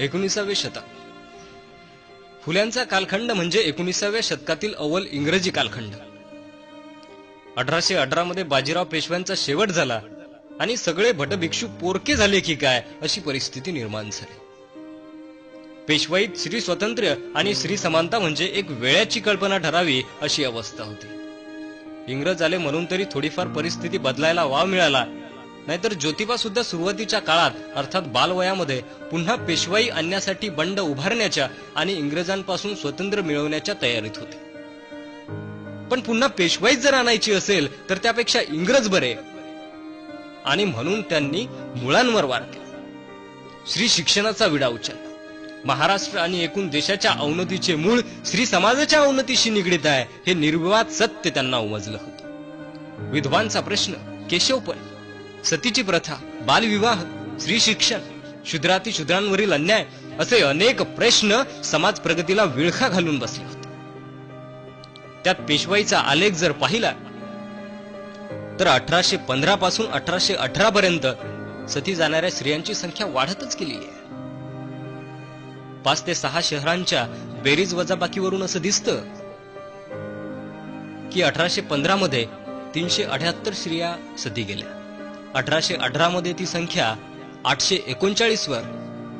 एकोणीसावे शतक. फुल्यांचा कालखंड म्हणजे एकोणीसाव्या शतकातील अव्वल इंग्रजी कालखंड. अठराशे अठरा मध्ये बाजीराव पेशव्यांचा शेवट झाला आणि सगळे भटभिक्षू पोरके झाले की काय अशी परिस्थिती निर्माण झाली. पेशवाईत श्री स्वातंत्र्य आणि श्री समानता म्हणजे एक वेळाची कल्पना ठरावी अशी अवस्था होती. इंग्रज आले म्हणून तरी थोडीफार परिस्थिती बदलायला वाव मिळाला नाहीतर ज्योतिबा सुद्धा सुरुवातीच्या काळात अर्थात बालवयामध्ये पुन्हा पेशवाई आणण्यासाठी बंड उभारण्याच्या आणि इंग्रजांपासून स्वतंत्र मिळवण्याच्या तयारीत होते. पण पुन्हा पेशवाईच जर आणायची असेल तर त्यापेक्षा इंग्रज बरे. आणि म्हणून त्यांनी मुळांवर वार केला. श्री शिक्षणाचा विडा उचलला. महाराष्ट्र आणि एकूण देशाच्या अवनतीचे मूळ श्री समाजाच्या अवनतीशी निगडीत आहे हे निर्विवाद सत्य त्यांना उमजलं होतं. विधवांचा प्रश्न केशवपण. सतीची प्रथा बालविवाह स्त्री शिक्षण शुद्राती शुद्रांवरील अन्याय असे अनेक प्रश्न समाज प्रगतीला विळखा घालून बसले होते. त्यात पेशवाईचा आलेख जर पाहिला तर अठराशे पंधरा पासून अठराशे अठरा पर्यंत सती जाणाऱ्या स्त्रियांची संख्या वाढतच गेली आहे पाच ते सहा शहरांच्या बेरीज वजाबाकीवरून असं दिसतं की अठराशे पंधरा मध्ये तीनशे अठ्याहत्तर स्त्रिया सती गेल्या. अठराशे अठरा मध्ये ती संख्या आठशे एकोणचाळीस वर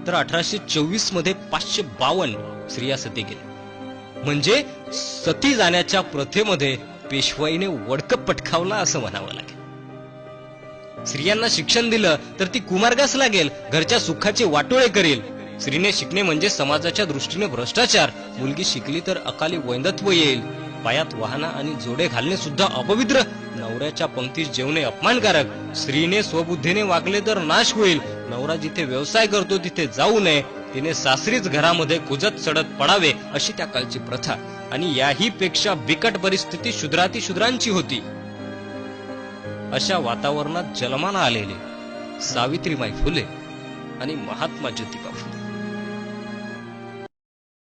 तर अठराशे चोवीसमध्ये पाचशे बावन्न स्त्रिया सती गेल्या. म्हणजे सती जाण्याच्या प्रथेमध्ये पेशवाईने वडकप पटकावला असं म्हणावं लागेल. स्त्रियांना शिक्षण दिलं तर ती कुमार्गास लागेल घरच्या सुखाचे वाटोळे करेल. स्त्रीने शिकणे म्हणजे समाजाच्या दृष्टीने भ्रष्टाचार. मुलगी शिकली तर अकाली वैंदत्व येईल. पायात वाहना आणि जोडे घालणे सुद्धा अपवित्र. नवऱ्याच्या पंक्तीस जेवणे अपमानकारक. स्त्रीने स्वबुद्धीने वागले तर नाश होईल. नवरा जिथे व्यवसाय करतो तिथे जाऊ नये. तिने सासरीच घरामध्ये कुजत चढत पडावे अशी त्या कालची प्रथा. आणि याही पेक्षा बिकट परिस्थिती शुद्राती शुद्रांची होती. अशा वातावरणात जलमाना आलेले सावित्रीबाई फुले आणि महात्मा ज्योतिबा फुले.